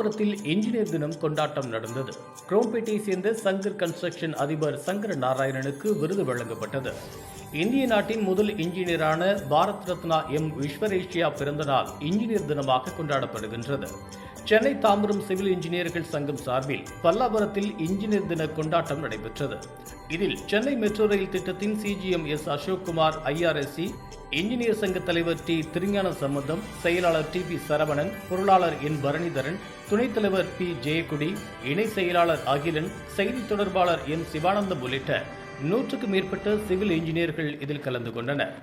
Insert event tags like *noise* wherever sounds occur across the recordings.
பல்லாவரத்தில் இன்ஜினியர் தினம் கொண்டாட்டம் நடந்தது. குரோம்பேட்டையை சேர்ந்த சங்கர் கன்ஸ்ட்ரக்ஷன் அதிபர் சங்கர நாராயணனுக்கு விருது வழங்கப்பட்டது. இந்திய நாட்டின் முதல் இன்ஜினியரான பாரத் ரத்னா எம் விஸ்வரேஷ்யா பிறந்தநாள் இன்ஜினியர் தினமாக கொண்டாடப்படுகின்றது. சென்னை தாம்பரம் சிவில் இன்ஜினியர்கள் சங்கம் சார்பில் பல்லாவரத்தில் இன்ஜினியர் தின கொண்டாட்டம் நடைபெற்றது. இதில் சென்னை மெட்ரோ ரயில் திட்டத்தின் CGM S Ashok Kumar IRSC engineer சங்க தலைவர் டி திருஞான சம்பந்தம் செயலாளர் டி பி சரவணன் பொருளாளர் என் பரணிதரன் துணைத் தலைவர் பி ஜெயக்குடி இணை செயலாளர் அகிலன் செய்தி தொடர்பாளர் எம் சிவானந்தம் உள்ளிட்ட நூற்றுக்கு மேற்பட்ட சிவில் இன்ஜினியர்கள் இதில் கலந்து கொண்டனர்.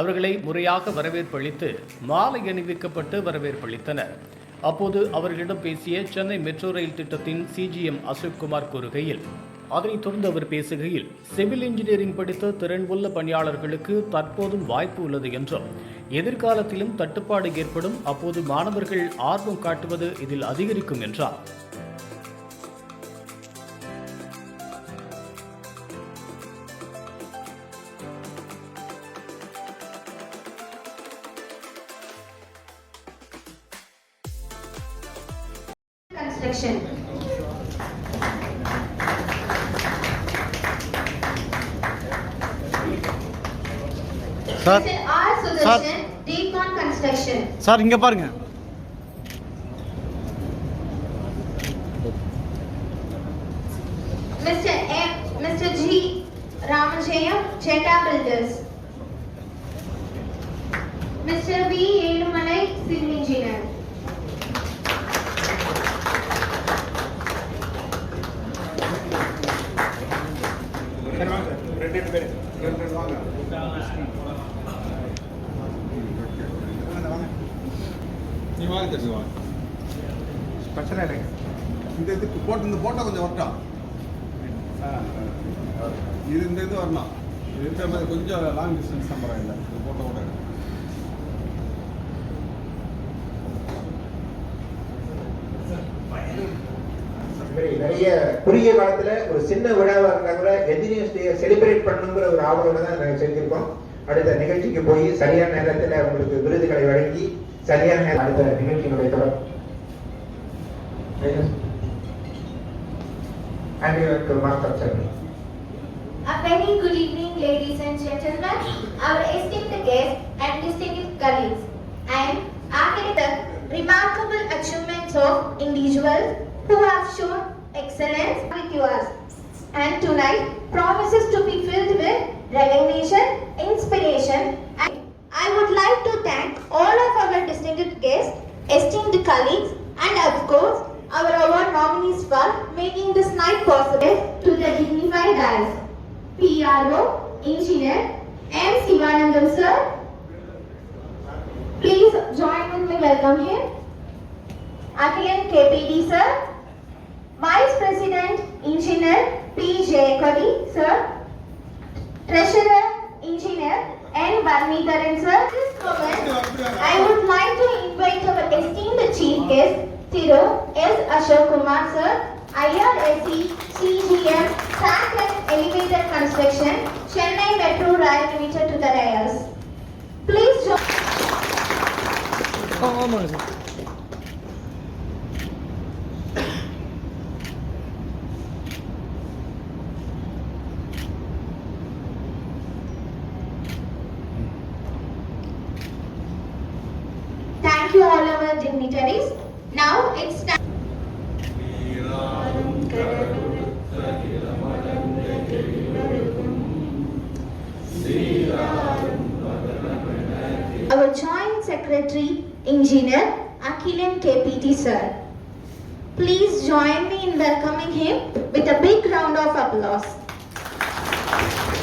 அவர்களை முறையாக வரவேற்பளித்து மாலை அணிவிக்கப்பட்டு வரவேற்பளித்தனர் அப்போது அவர்களிடம் பேசிய சென்னை மெட்ரோ ரயில் திட்டத்தின் சிஜிஎம் அசோக்குமார் கூறுகையில் அதனைத் தொடர்ந்து அவர் பேசுகையில் சிவில் இன்ஜினியரிங் படித்த திறன் உள்ள பணியாளர்களுக்கு தற்போதும் வாய்ப்பு உள்ளது என்றும் எதிர்காலத்திலும் தட்டுப்பாடு ஏற்படும் அப்போது மாணவர்கள் ஆர்வம் காட்டுவது இதில் அதிகரிக்கும் என்றார். construction. Sir Mr. R. Sudarshan, Decon Construction. Sir இங்கே பாருங்க Mr. M. Mr. G. Ramajayam, Cheta Builders. Mr. V. Elumalai, Civil Engineer. இந்த இதுக்கு போட்டு இந்த போட்டோ கொஞ்சம் வரட்டும் இது இந்த இது வரணும். இது இருக்கிற மாதிரி கொஞ்சம் லாங் டிஸ்டன்ஸ் தான் பரவாயில்ல. இந்த போட்டோ கூட நிறைய குறுகிய காலத்துல ஒரு சின்ன விழாவா இருந்தா கூட என்ஜினியர்ஸ் டே செலிப்ரேட் பண்ணணுங்கிற ஒரு ஆவலோட தான் நாங்கள் செஞ்சிருக்கோம். அடுத்த நிகழ்ச்சிக்கு போய் சரியான நேரத்துல உங்களுக்கு விருதுகளை வழங்கி சரியான நேரம் அடுத்த நிகழ்ச்சியினுடைய தொடர். And up, sir. A very good evening, ladies and gentlemen, our esteemed guests and distinguished colleagues. Am after the remarkable achievements of individuals who have shown excellence with yours. And tonight promises to be filled with recognition, inspiration, and I would like to thank all of our distinguished guests, esteemed colleagues, and of course, our award nominees making this night possible to the dignified dais. PRO, Engineer M. Sivanandam sir. Please join with me welcome him. Akhilan KPD sir. Vice President Engineer P. Jayakodi sir. Treasurer Engineer N. Varnitharan sir. This moment, I would like to invite our esteemed chief guest, Thiru S. Ashok Kumar sir, IRSC CGM Track and Elevator Construction, Chennai Metro Rail Limited to the dais. Please join. ஆமாங்க sir Thank you all our dignitaries. Now it's time. Our Joint Secretary, Engineer Akhilan KPT sir. Please join me in welcoming him with a big round of applause.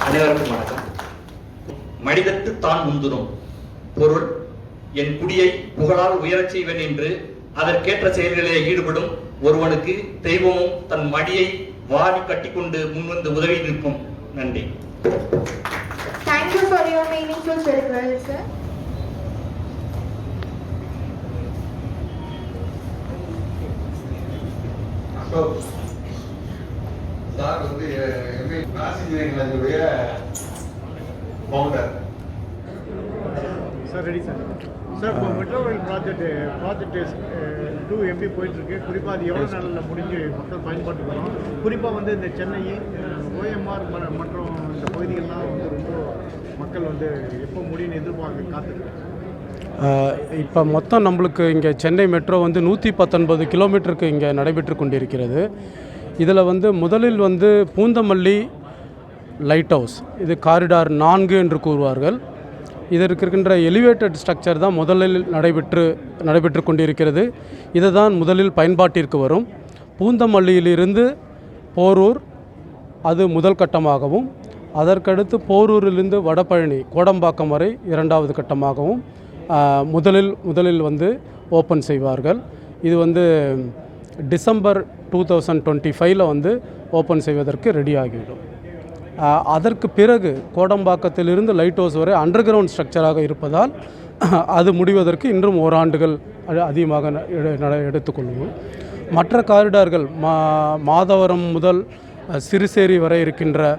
அனைவருக்கும் வணக்கம் மனிதத்து தான் முந்துனும் பொருள் என் குடியை புகழால் உயரச் செய்வேன் என்று அதற்கேற்ற செயல்களிலே ஈடுபடும் ஒருவனுக்கு தெய்வமும் தன் மடியை வாரி கட்டிக்கொண்டு முன்வந்து உதவி நிற்கும். நன்றி. Thank you for your meaningful farewell, sir. Ashok sir வந்து MA engineering காலேஜுடைய founder sir ready sir. Sir இப்போ metro rail project project to MP போயிட்டுருக்கு. குறிப்பாக அது எவ்வளோ நாளில் முடிஞ்சு மக்கள் பயன்பாட்டுக்கு வரும் குறிப்பாக வந்து இந்த சென்னை ஓஎம்ஆர் மற்றும் இந்த பகுதிகள்லாம் வந்து ரொம்ப மக்கள் வந்து எப்போ முடியும்னு எதிர்பார்க்க காத்துருக்காங்க இப்போ மொத்தம் நம்மளுக்கு இங்கே சென்னை மெட்ரோ வந்து நூற்றி பத்தொன்பது கிலோமீட்டருக்கு இங்கே நடைபெற்று கொண்டிருக்கிறது. இதில் வந்து முதலில் வந்து பூந்தமல்லி லைட் ஹவுஸ் இது காரிடார் நான்கு என்று கூறுவார்கள். இதற்கு இருக்கின்ற எலிவேட்டட் ஸ்ட்ரக்சர் தான் முதலில் நடைபெற்று நடைபெற்று கொண்டிருக்கிறது. இதுதான் முதலில் பயன்பாட்டிற்கு வரும். பூந்தமல்லியிலிருந்து போரூர் அது முதல் கட்டமாகவும் அதற்கடுத்து போரூரிலிருந்து வடபழனி கோடம்பாக்கம் வரை இரண்டாவது கட்டமாகவும் முதலில் முதலில் வந்து ஓப்பன் செய்வார்கள். இது வந்து டிசம்பர் டூ தௌசண்ட் டுவெண்ட்டி ஃபைவ்ல வந்து ஓப்பன் செய்வதற்கு ரெடி ஆகிவிடும். அதற்கு பிறகு கோடம்பாக்கத்திலிருந்து லைட் ஹவுஸ் வரை அண்டர் கிரவுண்ட் ஸ்ட்ரக்சராக இருப்பதால் *clears throat* அது முடிவதற்கு இன்றும் ஓராண்டுகள் அதிகமாக ந- எடு- எடுத்துக்கொள்வோம். மற்ற காரிடார்கள் மா மாதவரம் முதல் சிறுசேரி வரை இருக்கின்ற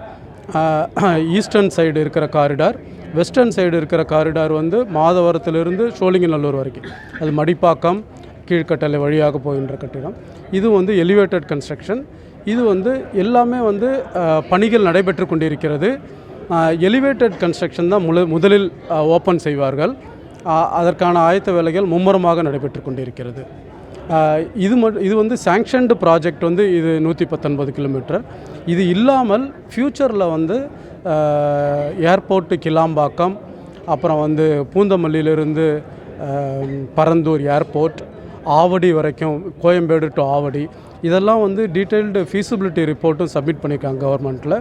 *clears throat* ஈஸ்டர்ன் சைடு இருக்கிற காரிடார் வெஸ்டர்ன் சைடு இருக்கிற காரிடார் வந்து மாதவரத்திலிருந்து சோழிங்கநல்லூர் வரைக்கும். அது மடிப்பாக்கம் கீழ்கட்டளை வழியாக போகின்ற கட்டிடம். இது வந்து எலிவேட்டட் கன்ஸ்ட்ரக்ஷன். இது வந்து எல்லாமே வந்து பணிகள் நடைபெற்று கொண்டிருக்கிறது. எலிவேட்டட் கன்ஸ்ட்ரக்ஷன் தான் முழு முதலில் ஓப்பன் செய்வார்கள். அதற்கான ஆயத்த வேலைகள் மும்முரமாக நடைபெற்று கொண்டிருக்கிறது. இது மட்டும் இது வந்து சேங்ஷன்டு ப்ராஜெக்ட் வந்து இது நூற்றி பத்தொன்பது கிலோமீட்டர் இது இல்லாமல் ஃப்யூச்சரில் வந்து ஏர்போர்ட்டு கிளாம்பாக்கம் அப்புறம் வந்து பூந்தமல்லியிலிருந்து பரந்தூர் ஏர்போர்ட் ஆவடி வரைக்கும் கோயம்பேடு டு ஆவடி இதெல்லாம் வந்து டீட்டெயில்டு ஃபீஸிபிலிட்டி ரிப்போர்ட்டும் சப்மிட் பண்ணியிருக்காங்க கவர்மெண்ட்டில்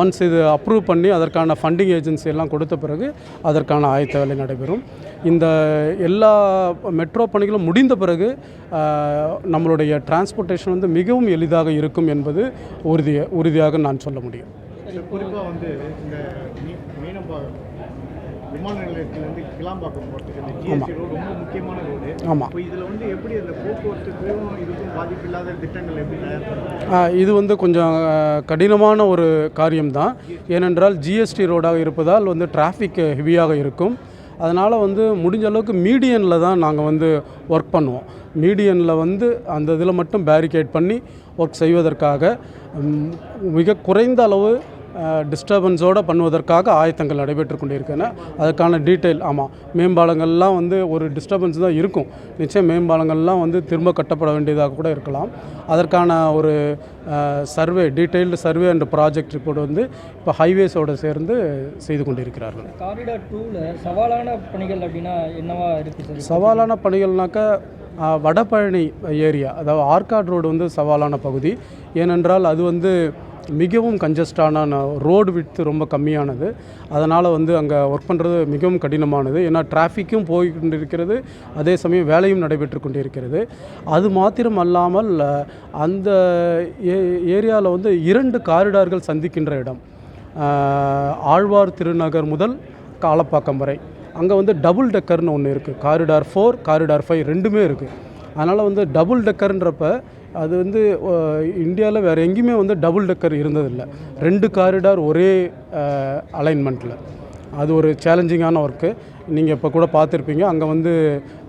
ஒன்ஸ் இது அப்ரூவ் பண்ணி அதற்கான ஃபண்டிங் ஏஜென்சி எல்லாம் கொடுத்த பிறகு அதற்கான ஆயத்த வேலை நடைபெறும். இந்த எல்லா மெட்ரோ பணிகளும் முடிந்த பிறகு நம்மளுடைய டிரான்ஸ்போர்ட்டேஷன் வந்து மிகவும் எளிதாக இருக்கும் என்பது உறுதிய உறுதியாக நான் சொல்ல முடியும். குறிப்பாக வந்து இந்த மீனம்பாக்கம் விமான நிலையத்திலேருந்து கிளாம்பாக்கம் போகிறதுக்கு இந்த ஜிஎஸ்டி ரோடு ரொம்ப முக்கியமான ரோடு ஆமாம் இப்போ இதில் வந்து எப்படி அந்த போக்குவரத்துக்கும் இதுக்கும் பாதிப்பு இல்லாத திட்டங்கள் எப்படி தயார் இது வந்து கொஞ்சம் கடினமான ஒரு காரியம்தான். ஏனென்றால் ஜிஎஸ்டி ரோடாக இருப்பதால் வந்து டிராஃபிக் ஹெவியாக இருக்கும். அதனால் வந்து முடிஞ்ச அளவுக்கு மீடியனில் தான் நாங்கள் வந்து ஒர்க் பண்ணுவோம். மீடியனில் வந்து அந்த இதில் மட்டும் பேரிகேட் பண்ணி ஒர்க் செய்வதற்காக மிக குறைந்த அளவு டிஸ்டர்பன்ஸோடு பண்ணுவதற்காக ஆயத்தங்கள் நடைபெற்று கொண்டிருக்கின்றன அதற்கான டீட்டெயில் ஆமாம் மேம்பாலங்கள்லாம் வந்து ஒரு டிஸ்டர்பன்ஸ் தான் இருக்கும். நிச்சயம் மேம்பாலங்கள்லாம் வந்து திரும்ப கட்டப்பட வேண்டியதாக கூட இருக்கலாம். அதற்கான ஒரு survey detailed survey and project report வந்து இப்போ ஹைவேஸோடு சேர்ந்து செய்து கொண்டிருக்கிறார்கள். காரிடார் டூவில் சவாலான பணிகள் அப்படின்னா என்னவா இருக்குது சவாலான பணிகள்னாக்கா வடபழனி ஏரியா அதாவது ஆர்காட் ரோடு வந்து சவாலான பகுதி. ஏனென்றால் அது வந்து மிகவும் கஞ்சஸ்டான ரோடு விட்த்து ரொம்ப கம்மியானது. அதனால் வந்து அங்கே ஒர்க் பண்ணுறது மிகவும் கடினமானது. ஏன்னா டிராஃபிக்கும் போய் கொண்டிருக்கிறது அதே சமயம் வேலையும் நடைபெற்று கொண்டிருக்கிறது. அது மாத்திரம் அல்லாமல் அந்த ஏ ஏரியாவில் வந்து இரண்டு காரிடார்கள் சந்திக்கின்ற இடம். ஆழ்வார் திருநகர் முதல் காலப்பாக்கம் வரை. அங்கே வந்து டபுள் டெக்கர்னு ஒன்று இருக்குது காரிடார் ஃபோர் காரிடார் ஃபைவ் ரெண்டுமே இருக்குது அதனால் வந்து டபுள் டெக்கர்ன்றப்ப அது வந்து இந்தியாவில் வேறு எங்கேயுமே வந்து டபுள் டெக்கர் இருந்ததில்லை. ரெண்டு காரிடார் ஒரே அலைன்மெண்ட்டில் அது ஒரு சேலஞ்சிங்கான ஒர்க்கு நீங்கள் இப்போ கூட பார்த்துருப்பீங்க அங்கே வந்து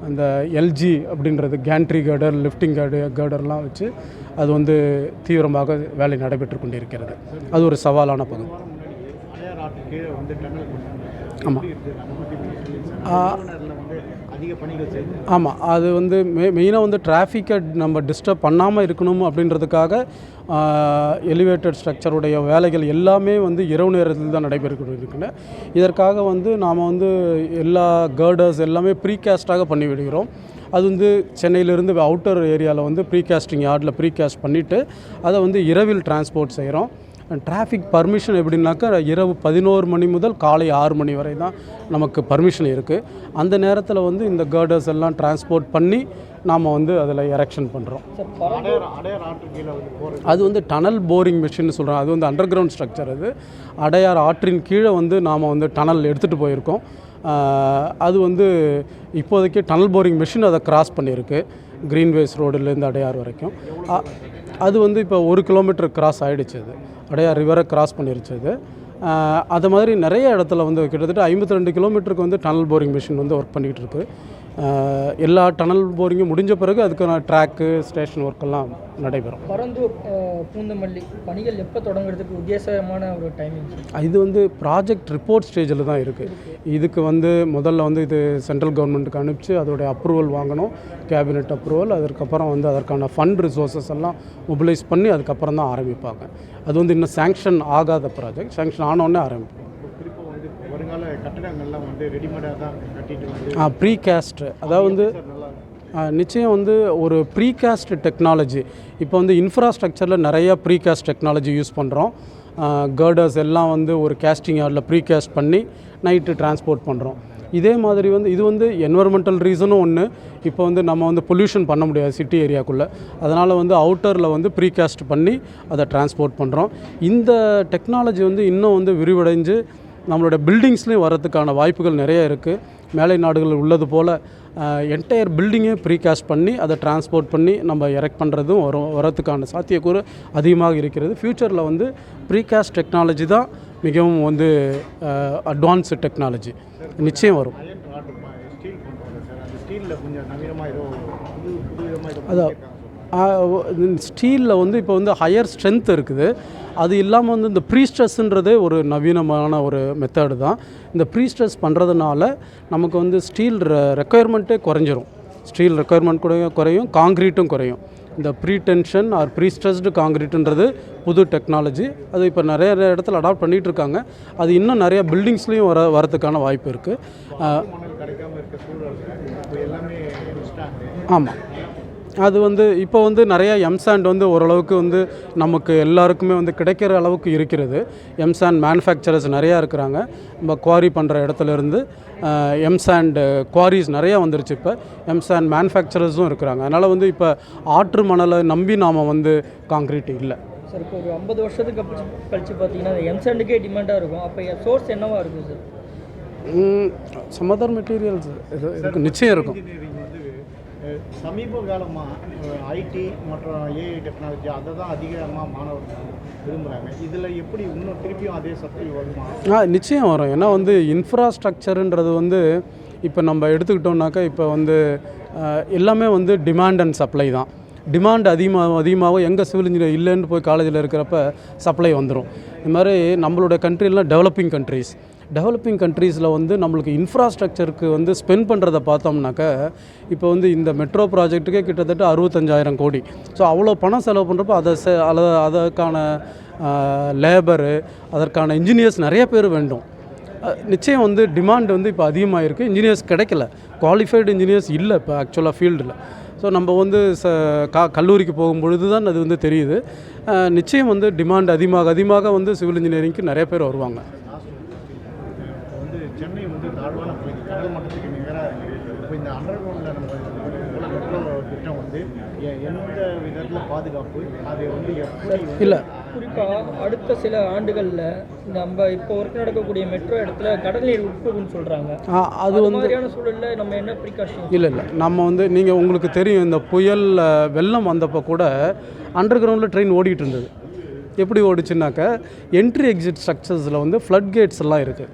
அந்த எல்ஜி அப்படின்றது கேண்ட்ரி கேர்டர் லிஃப்டிங் கேர்டு கேர்டர்லாம் வச்சு அது வந்து தீவிரமாக வேலை நடைபெற்று கொண்டிருக்கிறது. அது ஒரு சவாலான பகுதி. ஆமாம். அதிக பணிகள் செய்து. ஆமாம் அது வந்து மெ மெயினாக வந்து டிராஃபிக்கை நம்ம டிஸ்டர்ப் பண்ணாமல் இருக்கணும் அப்படின்றதுக்காக எலிவேட்டட் ஸ்ட்ரக்சருடைய வேலைகள் எல்லாமே வந்து இரவு நேரத்தில் தான் நடைபெறுகின்றன இதற்காக வந்து நாம் வந்து எல்லா கேர்டர்ஸ் எல்லாமே ப்ரீகாஸ்டாக பண்ணி விடுகிறோம். அது வந்து சென்னையிலேருந்து அவுட்டர் ஏரியாவில் வந்து ப்ரீகாஸ்டிங் யார்டில் ப்ரீகாஸ்ட் பண்ணிவிட்டு அதை வந்து இரவில் டிரான்ஸ்போர்ட் செய்கிறோம் டிராஃபிக் பர்மிஷன் எப்படின்னாக்கா இரவு பதினோரு மணி முதல் காலை ஆறு மணி வரை தான் நமக்கு பர்மிஷன் இருக்குது அந்த நேரத்தில் வந்து இந்த கேர்டர்ஸ் எல்லாம் டிரான்ஸ்போர்ட் பண்ணி நாம் வந்து அதில் எரெக்ஷன் பண்ணுறோம் அடையார் அது வந்து டனல் போரிங் மிஷின் சொல்கிறோம் அது வந்து அண்டர் கிரவுண்ட் ஸ்ட்ரக்சர் அது. அடையார் ஆற்றின் கீழே வந்து நாம் வந்து டனல் எடுத்துகிட்டு போயிருக்கோம். அது வந்து இப்போதைக்கு டனல் போரிங் மிஷின் அதை கிராஸ் பண்ணியிருக்கு. க்ரீன்வேஸ் ரோடுலேருந்து அடையார் வரைக்கும். அது வந்து இப்போ ஒரு கிலோமீட்டர் கிராஸ் ஆகிடுச்சு அது. அடையார் ரிவரை கிராஸ் பண்ணிருச்சு அது. அது மாதிரி நிறைய இடத்துல வந்து கிட்டத்தட்ட ஐம்பத்தி ரெண்டு கிலோமீட்டருக்கு வந்து டனல் போரிங் மிஷின் வந்து ஒர்க் பண்ணிகிட்டு இருக்குது எல்லா டனல் போரிங்கும் முடிஞ்ச பிறகு அதுக்கான ட்ராக்கு ஸ்டேஷன் ஒர்க்கெல்லாம் நடைபெறும். பரந்தூர் பூந்தமல்லி பணிகள் எப்போ தொடங்குறதுக்கு உத்தேசமான ஒரு டைமிங் இது வந்து ப்ராஜெக்ட் ரிப்போர்ட் ஸ்டேஜில் தான் இருக்குது இதுக்கு வந்து முதல்ல வந்து இது சென்ட்ரல் கவர்மெண்ட்டுக்கு அனுப்பிச்சு அதோடைய அப்ரூவல் வாங்கணும். கேபினெட் அப்ரூவல் அதற்கப்புறம் வந்து அதற்கான ஃபண்ட் ரிசோர்ஸஸ் எல்லாம் மொபிலைஸ் பண்ணி அதுக்கப்புறம் தான் ஆரம்பிப்பாங்க. அது வந்து இன்னும் சேங்ஷன் ஆகாத ப்ராஜெக்ட் சேங்ஷன் ஆனோடனே வருங்கால கட்டடங்கள்லாம் வந்து ரெடிமேடாக தான் கட்டிட்டு வந்து ப்ரீ கேஸ்ட் அதாவது நிச்சயம் வந்து ஒரு ப்ரீகாஸ்ட் டெக்னாலஜி இப்போ வந்து இன்ஃப்ராஸ்ட்ரக்சரில் நிறைய ப்ரீகாஸ்ட் டெக்னாலஜி யூஸ் பண்ணுறோம் கேர்டர்ஸ் எல்லாம் வந்து ஒரு கேஸ்டிங் யார்டில் ப்ரீகாஸ்ட் பண்ணி நைட்டு டிரான்ஸ்போர்ட் பண்ணுறோம் இதே மாதிரி வந்து இது வந்து என்வரன்மெண்டல் ரீசனும் ஒன்று இப்போ வந்து நம்ம வந்து பொல்யூஷன் பண்ண முடியாது சிட்டி ஏரியாக்குள்ளே அதனால் வந்து அவுட்டரில் வந்து ப்ரீகாஸ்ட் பண்ணி அதை டிரான்ஸ்போர்ட் பண்ணுறோம் இந்த டெக்னாலஜி வந்து இன்னும் வந்து விரிவடைஞ்சு நம்மளோட பில்டிங்ஸ்லேயும் வரதுக்கான வாய்ப்புகள் நிறைய இருக்குது மேலை நாடுகளில் உள்ளது போல் என்டையர் பில்டிங்கே ப்ரீகாஸ்ட் பண்ணி அதை டிரான்ஸ்போர்ட் பண்ணி நம்ம எரெக்ட் பண்ணுறதும் வரும் வரத்துக்கான சாத்தியக்கூறு அதிகமாக இருக்கிறது. ஃப்யூச்சரில் வந்து ப்ரீகாஸ்ட் டெக்னாலஜி தான் மிகவும் வந்து அட்வான்ஸ்டு டெக்னாலஜி நிச்சயம் வரும். அதான். ஸ்டீலில் வந்து இப்போ வந்து ஹையர் ஸ்ட்ரென்த் இருக்குது. அது இல்லாமல் வந்து இந்த ப்ரீஸ்ட்ரெஸ்ன்றதே ஒரு நவீனமான ஒரு மெத்தடு தான். இந்த ப்ரீஸ்ட்ரெஸ் பண்ணுறதுனால நமக்கு வந்து ஸ்டீல் ரெக்குயர்மெண்ட்டே குறைஞ்சிரும். ஸ்டீல் ரெக்குயர்மெண்ட் கூட குறையும் காங்க்ரீட்டும் குறையும். இந்த ப்ரீ டென்ஷன் ஆர் ப்ரீஸ்ட்ரெஸ்டு காங்க்ரீட்டுன்றது புது டெக்னாலஜி அது இப்போ நிறைய இடத்துல அடாப்ட் பண்ணிகிட்டு இருக்காங்க அது இன்னும் நிறைய பில்டிங்ஸ்லேயும் வர வரதுக்கான வாய்ப்பு இருக்குது ஆமாம் அது வந்து இப்போ வந்து நிறைய எம்சாண்ட் வந்து ஓரளவுக்கு வந்து நமக்கு எல்லாருக்குமே வந்து கிடைக்கிற அளவுக்கு இருக்கிறது. எம்சாண்ட் மேனுஃபேக்சரர்ஸ் நிறையா இருக்கிறாங்க. நம்ம குவாரி பண்ணுற இடத்துல இருந்து எம்சாண்ட் குவாரிஸ் நிறையா வந்துருச்சு இப்போ. எம்சாண்ட் மேனுஃபேக்சரர்ஸும் இருக்கிறாங்க. அதனால் வந்து இப்போ ஆற்று மணலை நம்பி நாம் வந்து காங்க்ரீட் இல்லை. சார் இப்போ ஒரு ஐம்பது வருஷத்துக்கு கழிச்சு கழிச்சு பார்த்தீங்கன்னா எம்சாண்டுக்கே டிமாண்டாக இருக்கும். அப்போ சோர்ஸ் என்னவா இருக்கும் சார்? சம் அதர் மெட்டீரியல்ஸ் நிச்சயம் இருக்கும். சமீப காலமாக ஐடி மற்றும் ஏஐ டெக்னாலஜி அதை தான் அதிகமாக மாணவர்கள் விரும்புகிறாங்க இதில் எப்படி இன்னும் திருப்பியும் அதே சக்தி வருமா? ஆ நிச்சயம் வரும். ஏன்னா வந்து இன்ஃப்ராஸ்ட்ரக்சருன்றது வந்து இப்போ நம்ம எடுத்துக்கிட்டோம்னாக்கா இப்போ வந்து எல்லாமே வந்து டிமாண்ட் அண்ட் சப்ளை தான். டிமாண்ட் அதிகமாக அதிகமாகவும் எங்கே சிவில் இன்ஜினியர் இல்லைன்னு போய் காலேஜில் இருக்கிறப்ப சப்ளை வந்துடும் இது மாதிரி நம்மளோட கண்ட்ரிலாம் டெவலப்பிங் கண்ட்ரீஸ் டெவலப்பிங் கண்ட்ரீஸில் வந்து நம்மளுக்கு இன்ஃப்ராஸ்ட்ரக்சருக்கு வந்து ஸ்பெண்ட் பண்ணுறத பார்த்தோம்னாக்க இப்போ வந்து இந்த மெட்ரோ ப்ராஜெக்ட்டுக்கே கிட்டத்தட்ட அறுபத்தஞ்சாயிரம் கோடி. ஸோ அவ்வளோ பணம் செலவு பண்ணுறப்போ அதை செ அதை அதற்கான லேபரு அதற்கான இன்ஜினியர்ஸ் நிறைய பேர் வேண்டும். நிச்சயம் வந்து டிமாண்ட் வந்து இப்போ அதிகமாக இருக்குது இன்ஜினியர்ஸ் கிடைக்கல. குவாலிஃபைடு இன்ஜினியர்ஸ் இல்லை இப்போ ஆக்சுவலாக ஃபீல்டில் ஸோ நம்ம வந்து ச கா கல்லூரிக்கு போகும்பொழுது தான் அது வந்து தெரியுது. நிச்சயம் வந்து டிமாண்ட் அதிகமாக அதிகமாக வந்து சிவில் இன்ஜினியரிங்க்கு நிறைய பேர் வருவாங்க இப்போ வந்து சென்னை வந்து தாழ்வான பகுதி கடல் மட்டத்துக்கு நிகராக இருக்குது இப்போ இந்த அண்டர் கிரவுண்டில் நம்ம மெட்ரோ திட்டம் வந்து எ- எந்த விதத்தில் பாதுகாப்பு அது வந்து இல்லை. குறிப்பாக அடுத்த சில ஆண்டுகளில் நம்ம இப்போ ஒர்க் நடக்கக்கூடிய மெட்ரோ இடத்துல கடல் நீர் உட்புகுன்னு சொல்கிறாங்க அது வந்து மாதிரியான சூழலில் நம்ம என்ன ப்ரிகாஷன் இல்லை இல்லை. நம்ம வந்து நீங்கள் உங்களுக்கு தெரியும் இந்த புயல் அஹ், வெள்ளம் வந்தப்போ கூட அண்டர் கிரவுண்டில் ட்ரெயின் ஓடிட்டு இருந்தது. எப்படி ஓடிச்சுனாக்க என்ட்ரி எக்ஸிட் ஸ்ட்ரக்சர்ஸில் வந்து ஃப்ளட் கேட்ஸ் எல்லாம் இருக்குது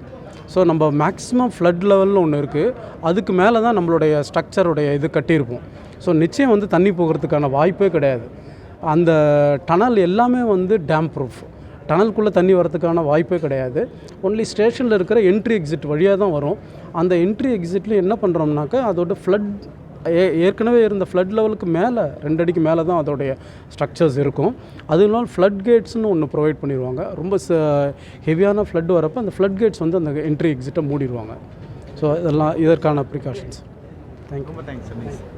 ஸோ நம்ம மேக்ஸிமம் ஃப்ளட் லெவல்னு ஒன்று இருக்குது அதுக்கு மேலே தான் நம்மளுடைய ஸ்ட்ரக்சருடைய இது கட்டியிருப்போம். ஸோ நிச்சயம் வந்து தண்ணி போகிறதுக்கான வாய்ப்பே கிடையாது. அந்த டனல் எல்லாமே வந்து டேம் ப்ரூஃப் டனல்குள்ளே தண்ணி வரதுக்கான வாய்ப்பே கிடையாது. ஒன்லி ஸ்டேஷனில் இருக்கிற என்ட்ரி எக்ஸிட் வழியாக தான் வரும். அந்த என்ட்ரி எக்ஸிட்டில் என்ன பண்ணுறோம்னாக்கா அதோட ஃப்ளட் ஏ ஏற்கனவே இருந்த ஃப்ளட் லெவலுக்கு மேலே ரெண்டு அடிக்கு மேலே தான் அதோடைய ஸ்ட்ரக்சர்ஸ் இருக்கும். அது இல்லாமல் ஃப்ளட் கேட்ஸ்னு ஒன்று ப்ரொவைட் பண்ணிடுவாங்க ரொம்ப ச ஹெவியான ஃப்ளட் வரப்போ அந்த ஃப்ளட் கேட்ஸ் வந்து அந்த என்ட்ரி எக்ஸிட்டை மூடிடுவாங்க ஸோ இதெல்லாம் இதற்கான ப்ரிகாஷன்ஸ் தேங்க்யூ ரொம்ப தேங்க்ஸ்